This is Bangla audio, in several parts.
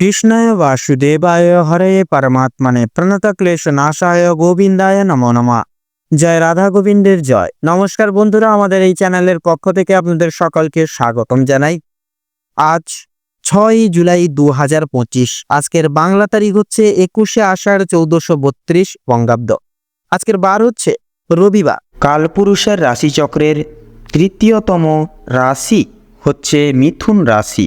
কৃষ্ণায় বাসুদেবায় হরে পরমাত্মনে প্রণত ক্লেশ নাশায় গোবিন্দায় নমো নমঃ জয় রাধা গোবিন্দের জয় নমস্কার বন্ধুরা, আমাদের এই চ্যানেলের পক্ষ থেকে আপনাদের সকলকে স্বাগতম জানাই। আজ ছয় জুলাই দু হাজার পঁচিশ, আজকের বাংলা তারিখ হচ্ছে একুশে আষাঢ় চৌদ্দশো বত্রিশ বঙ্গাব্দ। আজকের বার হচ্ছে রবিবার। কালপুরুষের রাশিচক্রের তৃতীয়তম রাশি হচ্ছে মিথুন রাশি।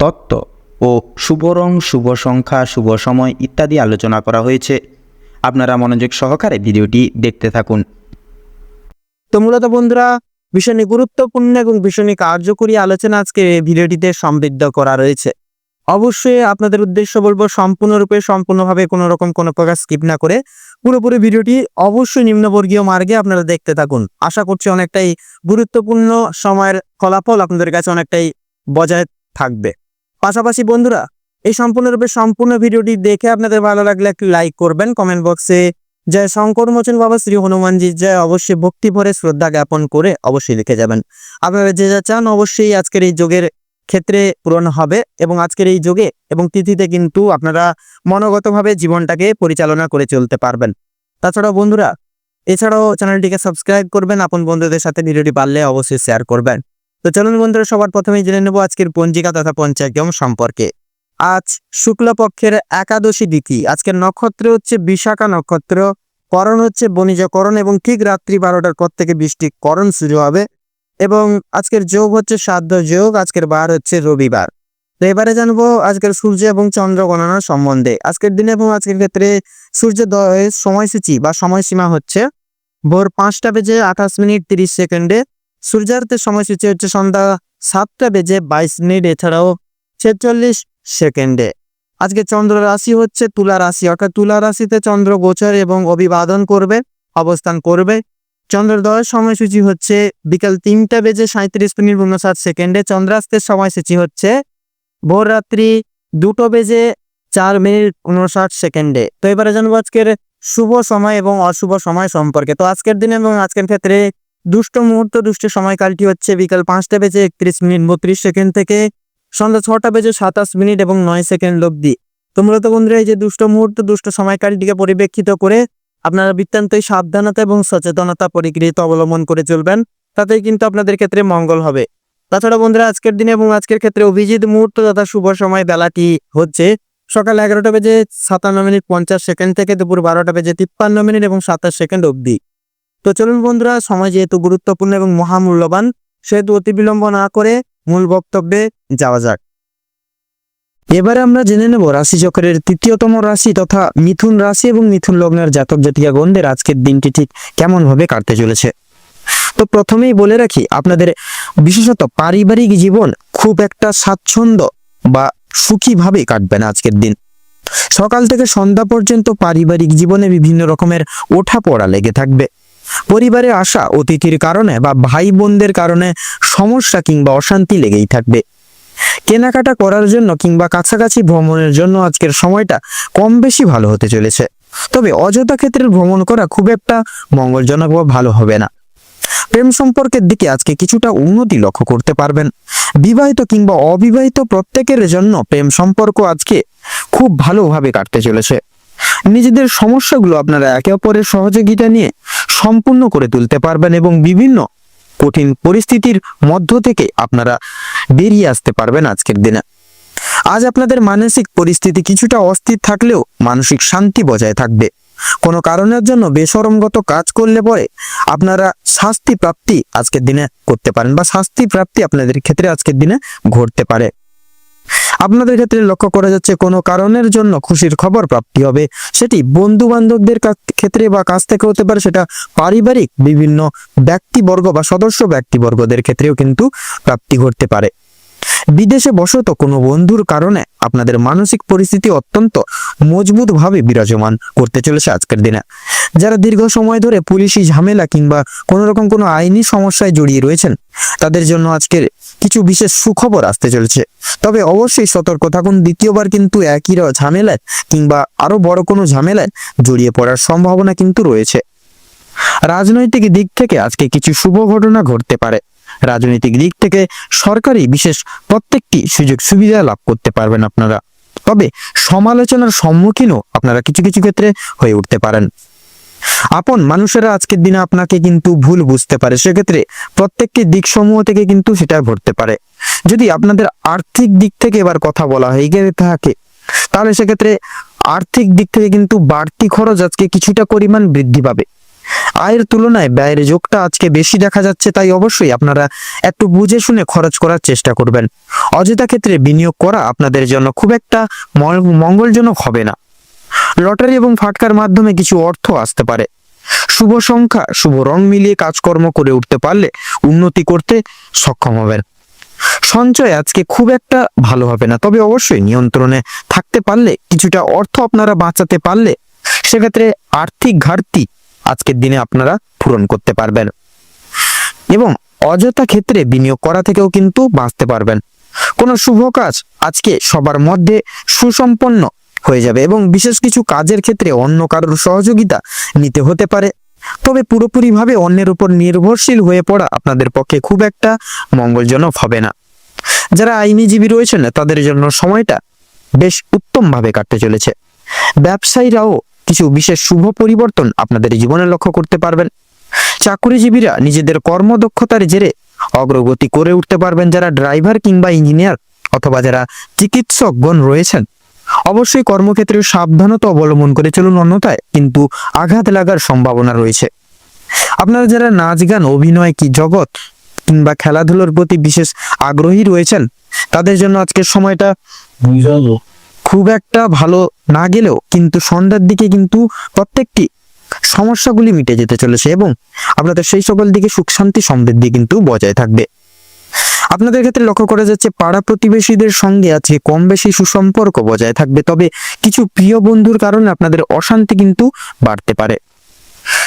তত্ত্ব ও শুভ রং শুভ সংখ্যা, শুভ সময় ইত্যাদি আলোচনা করা হয়েছে। আপনারা মনোযোগ সহকারে ভিডিওটি দেখতে থাকুন। তো মূলত বন্ধুরা ভীষণই গুরুত্বপূর্ণ এবং ভীষণই কার্যকরী আলোচনা আজকে ভিডিওটিতে সমৃদ্ধ করা রয়েছে। অবশ্যই আপনাদের উদ্দেশ্য বলব, সম্পূর্ণরূপে, সম্পূর্ণভাবে কোনো রকম কোনো প্রকার স্কিপ না করে পুরোপুরি ভিডিওটি অবশ্যই নিম্নবর্গীয় মার্গে আপনারা দেখতে থাকুন। আশা করছি অনেকটাই গুরুত্বপূর্ণ সময়ের ফলাফল আপনাদের কাছে অনেকটাই বজায় থাকবে। পাশাপাশি বন্ধুরা, এই সম্পূর্ণরূপে সম্পূর্ণ ভিডিওটি দেখে আপনাদের ভালো লাগলে একটি লাইক করবেন কমেন্ট বক্সে। জয় শঙ্কর মোচন বাবা, শ্রী হনুমানজি, জয় অবশ্যই ভক্তি ভরে শ্রদ্ধা জ্ঞাপন করে অবশ্যই লিখে যাবেন। আপনারা যে যা চান অবশ্যই আজকের এই যোগের ক্ষেত্রে পূরণ হবে এবং আজকের এই যোগে এবং তিথিতে কিন্তু আপনারা মনোগতভাবে জীবনটাকে পরিচালনা করে চলতে পারবেন। তাছাড়াও বন্ধুরা, এছাড়াও চ্যানেলটিকে সাবস্ক্রাইব করবেন, আপন বন্ধুদের সাথে ভিডিওটি পারলে অবশ্যই শেয়ার করবেন। তো চলুন বন্ধুরা, সবার প্রথমেই জেনে নেব আজকের পঞ্জিকা তথা পঞ্চায়তম সম্পর্কে। আজ শুক্লপক্ষের একাদশী দিকি আজকের নক্ষত্র হচ্ছে বিশাখা নক্ষত্র, করণ হচ্ছে বণিজকরণ এবং ঠিক রাত্রি বারোটার পর থেকে বৃষ্টি করণ শুরু হবে এবং আজকের যোগ হচ্ছে সাধ্য যোগ, আজকের বার হচ্ছে রবিবার। তো এবারে জানব আজকের সূর্য এবং চন্দ্র গণনা সম্বন্ধে। আজকের দিনে এবং আজকের ক্ষেত্রে সূর্যোদয়ের সময়সূচি বা সময়সীমা হচ্ছে ভোর পাঁচটা বেজে আঠাশ মিনিট তিরিশ সেকেন্ডে সূর্যাস্তের সময়সূচি হচ্ছে সন্ধ্যা সাতটা বেজে বাইশ মিনিট, এছাড়াও ছেচল্লিশ সেকেন্ডে। আজকে চন্দ্র রাশি হচ্ছে তুলা রাশি, অর্থাৎ তুলা রাশিতে চন্দ্র গোচর এবং অভিবাদন করবে, অবস্থান করবে। চন্দ্রোদয়ের সময়সূচি হচ্ছে বিকাল তিনটা বেজে সাঁত্রিশ মিনিট উনষাট সেকেন্ডে। চন্দ্রাস্তের সময়সূচি হচ্ছে ভোর রাত্রি দুটো বেজে চার মিনিট উনষাট সেকেন্ডে। তো এবারে জানব আজকের শুভ সময় এবং অশুভ সময় সম্পর্কে। তো আজকের দিনে এবং আজকের ক্ষেত্রে দুষ্ট মুহূর্ত, দুষ্ট সময়কালটি হচ্ছে বিকাল পাঁচটা বেজে একত্রিশ মিনিট, বত্রিশ সেকেন্ড থেকে সন্ধ্যা ছটা বেজে সাতাশ মিনিট এবং নয় সেকেন্ড অব্দি তো মূলত বন্ধুরা, এই যে দুষ্ট মুহূর্ত, দুষ্ট সময়কালটিকে পরিপ্রেক্ষিত করে আপনারা বৃত্তান্তই সাবধানতা এবং সচেতনতা পরিকৃত অবলম্বন করে চলবেন। তাতেই কিন্তু আপনাদের ক্ষেত্রে মঙ্গল হবে। তাছাড়া বন্ধুরা, আজকের দিনে এবং আজকের ক্ষেত্রে অভিজিৎ মুহূর্ত তথা শুভ সময় বেলাটি হচ্ছে সকাল এগারোটা বেজে সাতান্ন মিনিট পঞ্চাশ সেকেন্ড থেকে দুপুর বারোটা বেজে তিপ্পান্ন মিনিট এবং সাতাশ সেকেন্ড অবধি। তো চলুন বন্ধুরা, সময় যেহেতু গুরুত্বপূর্ণ এবং মহামূল্যবান, সেহেতু অতি বিলম্ব না করে মূল বক্তব্যে যাওয়া যাক। এবারে আমরা জেনে নেব রাশি চক্রের তৃতীয়তম রাশি তথা মিথুন রাশি এবং মিথুন লগ্নের জাতক জাতিকা গণদের আজকের দিনটি ঠিক কেমন ভাবে কাটতে চলেছে। তো প্রথমেই বলে রাখি, আপনাদের বিশেষত পারিবারিক জীবন খুব একটা স্বাচ্ছন্দ্য বা সুখীভাবে কাটবে না আজকের দিন। সকাল থেকে সন্ধ্যা পর্যন্ত পারিবারিক জীবনে বিভিন্ন রকমের ওঠা পড়া লেগে থাকবে। পরিবারে আসা অতিথির কারণে বা ভাই বোনদের কারণে সমস্যা কিংবা অশান্তি লেগেই থাকবে। কেনাকাটা করার জন্য কিংবা কাছাকাছি ভ্রমণের জন্য আজকের সময়টা কম বেশি ভালো হতে চলেছে। তবে অযথা ক্ষেত্রে ভ্রমণ করা খুব একটা মঙ্গলজনক বা ভালো হবে না। প্রেম সম্পর্কের দিকে আজকে কিছুটা উন্নতি লক্ষ্য করতে পারবেন। বিবাহিত কিংবা অবিবাহিত প্রত্যেকের জন্য প্রেম সম্পর্ক আজকে খুব ভালোভাবে কাটতে চলেছে। নিজেদের সমস্যাগুলো আপনারা একে অপরের সহযোগিতা নিয়ে সম্পূর্ণ করে তুলতে পারবেন এবং বিভিন্ন কঠিন পরিস্থিতির মধ্য থেকে আপনারা বেরিয়ে আসতে পারবেন আজকের দিনে। আজ আপনাদের মানসিক পরিস্থিতি কিছুটা অস্থির থাকলেও মানসিক শান্তি বজায় থাকবে। কোনো কারণের জন্য বেসরমগত কাজ করলে পরে আপনারা শাস্তি প্রাপ্তি আজকের দিনে করতে পারেন বা শাস্তি প্রাপ্তি আপনাদের ক্ষেত্রে আজকের দিনে ঘটতে পারে। আপনাদের ক্ষেত্রে লক্ষ্য করা যাচ্ছে কোনো কারণের জন্য খুশির খবর প্রাপ্তি হবে। সেটি বন্ধু বান্ধবদের ক্ষেত্রে বা কাছ থেকে হতে পারে, সেটা পারিবারিক বিভিন্ন ব্যক্তিবর্গ বা সদস্য ব্যক্তিবর্গদের ক্ষেত্রেও কিন্তু প্রাপ্তি ঘটতে পারে। বিদেশে বসত কোনো বন্ধুর কারণে আপনাদের মানসিক পরিস্থিতি অত্যন্ত মজবুতভাবে বিরাজমান করতে চলেছে আজকের দিনে। যারা দীর্ঘ সময় ধরে পুলিশি ঝামেলা কিংবা কোনো রকম কোনো আইনি সমস্যায় জড়িয়ে রয়েছেন, তাদের জন্য আজকের কিছু বিশেষ সুখবর আসতে চলেছে। তবে অবশ্যই সতর্ক থাকুন, দ্বিতীয়বার কিন্তু একই ঝামেলায় কিংবা আরও বড় কোনো ঝামেলায় জড়িয়ে পড়ার সম্ভাবনা কিন্তু রয়েছে। রাজনৈতিক দিক থেকে আজকে কিছু শুভ ঘটনা ঘটতে পারে। রাজনৈতিক দিক থেকে সরকারি বিশেষ প্রত্যেকটি সুযোগ সুবিধা লাভ করতে পারবেন আপনারা। তবে সমালোচনার সম্মুখীনও আপনারা কিছু কিছু ক্ষেত্রে হয়ে উঠতে পারেন। আপন মানুষেরা আজকের দিনে আপনাকে কিন্তু ভুল বুঝতে পারে। সেক্ষেত্রে প্রত্যেকটি দিক সমূহ থেকে কিন্তু সেটা ঘটতে পারে। যদি আপনাদের আর্থিক দিক থেকে এবার কথা বলা হয়ে গিয়ে থাকে, তাহলে সেক্ষেত্রে আর্থিক দিক থেকে কিন্তু বাড়তি খরচ আজকে কিছুটা পরিমাণ বৃদ্ধি পাবে। আয়ের তুলনায় ব্যয়ের যোগটা আজকে বেশি দেখা যাচ্ছে, তাই অবশ্যই আপনারা একটু বুঝে শুনে খরচ করার চেষ্টা করবেন। অযথা ক্ষেত্রে বিনিয়োগ করা আপনাদের জন্য খুব একটা মঙ্গল- মঙ্গলজনক হবে না। লটারি এবং ফাটকার মাধ্যমে কিছু অর্থ আসতে পারে। শুভ সংখ্যা, শুভ রং মিলিয়ে কাজকর্ম করে উঠতে পারলে উন্নতি করতে সক্ষম হবেন। সঞ্চয় আজকে খুব একটা ভালো হবে না, তবে অবশ্যই নিয়ন্ত্রণে থাকতে পারলে, কিছুটা অর্থ আপনারা বাঁচাতে পারলে সেক্ষেত্রে আর্থিক ঘাটতি আজকের দিনে আপনারা পূরণ করতে পারবেন। এবং অযথা ক্ষেত্রে বিনিয়োগ করা থেকেও কিন্তু বাঁচতে পারবেন। কোনো শুভ কাজ আজকে সবার মধ্যে সুসম্পন্ন হয়ে যাবে এবং বিশেষ কিছু কাজের ক্ষেত্রে অন্য কারোর সহযোগিতা নিতে হতে পারে। তবে পুরোপুরিভাবে অন্যের উপর নির্ভরশীল হয়ে পড়া আপনাদের পক্ষে খুব একটা মঙ্গলজনক হবে না। যারা আইনিজীবী রয়েছেন, তাদের জন্য সময়টা বেশ উত্তমভাবে কাটতে চলেছে। ব্যবসায়ীরাও কিছু বিশেষ শুভ পরিবর্তন আপনাদের জীবনে লক্ষ্য করতে পারবেন। চাকরিজীবীরা নিজেদের কর্মদক্ষতার জেরে অগ্রগতি করে উঠতে পারবেন। যারা ড্রাইভার কিংবা ইঞ্জিনিয়ার অথবা যারা চিকিৎসকগণ রয়েছেন অবশ্যই কর্মক্ষেত্রে সাবধানতা অবলম্বন করে চলুন অন্যথায় কিন্তু আঘাত লাগার সম্ভাবনা রয়েছে। আপনারা যারা নাচ গান অভিনয় কি জগৎ কিংবা খেলাধুলোর প্রতি বিশেষ আগ্রহী রয়েছেন তাদের জন্য আজকের সময়টা খুব একটা ভালো না গেলেও কিন্তু সন্ধ্যার দিকে কিন্তু প্রত্যেকটি সমস্যাগুলি মিটে যেতে চলেছে এবং আপনাদের সেই সকল দিকে সুখ শান্তি সমৃদ্ধি কিন্তু বজায় থাকবে। আপনাদের ক্ষেত্রে লক্ষ্য করা যাচ্ছে পাড়া প্রতিবেশীদের সঙ্গে আজকে কম বেশি সুসম্পর্ক বজায় থাকবে, তবে কিছু প্রিয় বন্ধুর কারণে আপনাদের অশান্তি কিন্তু বাড়তে পারে।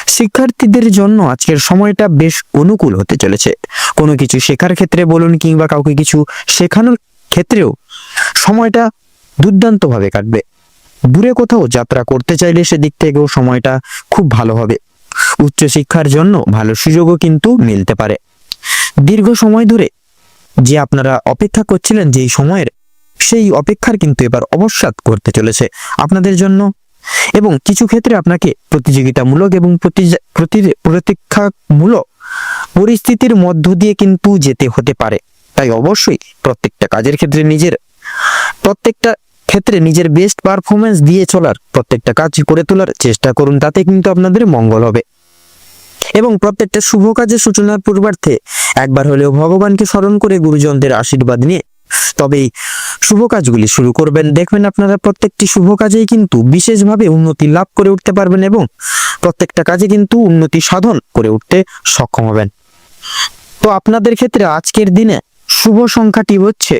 শিক্ষার্থীদের জন্য আজকের সময়টা বেশ অনুকূল হতে চলেছে। কোনো কিছু শেখার ক্ষেত্রে বলুন কিংবা কাউকে কিছু শেখানোর ক্ষেত্রেও সময়টা দুর্দান্তভাবে কাটবে। দূরে কোথাও যাত্রা করতে চাইলে সেদিক থেকেও সময়টা খুব ভালো হবে। উচ্চশিক্ষার জন্য ভালো সুযোগও কিন্তু মিলতে পারে। দীর্ঘ সময় ধরে যে আপনারা অপেক্ষা করছিলেন যেই সময়ের, সেই অপেক্ষার কিন্তু এবার অবসাদ করতে চলেছে আপনাদের জন্য। এবং কিছু ক্ষেত্রে আপনাকে প্রতিযোগিতামূলক এবং প্রতীক্ষামূলক পরিস্থিতির মধ্য দিয়ে কিন্তু যেতে হতে পারে। তাই অবশ্যই প্রত্যেকটা কাজের ক্ষেত্রে নিজের, প্রত্যেকটা ক্ষেত্রে নিজের বেস্ট পারফরমেন্স দিয়ে চলার প্রত্যেকটা কাজ করে তোলার চেষ্টা করুন, তাতে কিন্তু আপনাদের মঙ্গল হবে। এবং প্রত্যেকটা শুভ কাজের সূচনার পূর্বার্থে একবার হলেও ভগবানকে স্মরণ করে গুরুজনদের আশীর্বাদ নিয়ে। তবেই শুভ কাজগুলি শুরু করবেন। দেখবেন আপনারা প্রত্যেকটি শুভ কাজেই কিন্তু বিশেষভাবে উন্নতি লাভ করে উঠতে পারবেন এবং প্রত্যেকটা কাজে কিন্তু উন্নতি সাধন করে উঠতে সক্ষম হবেন। তো আপনাদের ক্ষেত্রে আজকের দিনে শুভ সংখ্যাটি হচ্ছে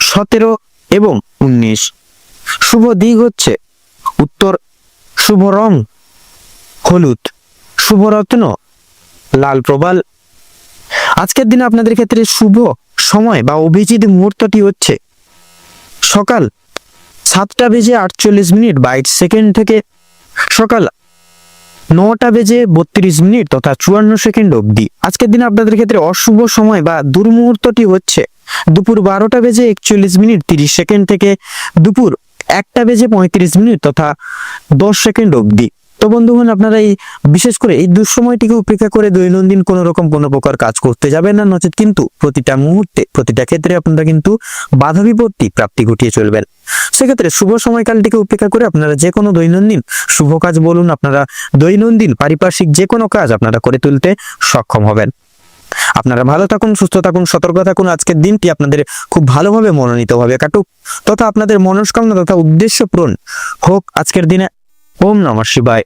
সতেরো এবং উনিশ। শুভ দিক হচ্ছে উত্তর, শুভ রং হলুদ। শুভ রত্ন লাল প্রবাল। আজকের দিনে আপনাদের ক্ষেত্রে শুভ সময় বা অভিজিৎ মুহূর্তটি হচ্ছে সকাল সাতটা বেজে আটচল্লিশ মিনিট বাইশ সেকেন্ড থেকে সকাল নটা বেজে বত্রিশ মিনিট তথা চুয়ান্ন সেকেন্ড অবধি। আজকের দিনে আপনাদের ক্ষেত্রে অশুভ সময় বা দুর্মুহূর্তটি হচ্ছে দুপুর বারোটা বেজে একচল্লিশ মিনিট তিরিশ সেকেন্ড থেকে দুপুর একটা বেজে পঁয়ত্রিশ মিনিট তথা দশ সেকেন্ড অবধি। তো বন্ধুগণ, আপনারা এই বিশেষ করে এই দুঃসময়টিকে উপেক্ষা করে দৈনন্দিন কোনো রকম কোনো প্রকার কাজ করতে যাবেন না, নচেত কিন্তু প্রতিটা মুহূর্তে, প্রতিটা ক্ষেত্রে আপনারা কিন্তু বাধা বিপত্তি প্রাপ্তি ঘটিয়ে চলবেন। সেক্ষেত্রে শুভ সময়কালটিকে উপেক্ষা করে আপনারা যে কোনো দৈনন্দিন শুভ কাজ বলুন, আপনারা দৈনন্দিন পারিপার্শ্বিক যে কোনো কাজ আপনারা করে তুলতে সক্ষম হবেন। আপনারা ভালো থাকুন, সুস্থ থাকুন, সতর্ক থাকুন, আজকের দিনটি আপনাদের খুব ভালোভাবে মনোনীতভাবে কাটুক, তথা আপনাদের মনস্কামনা তথা উদ্দেশ্য পূরণ হোক আজকের দিনে। ওম নমঃ শিবায়।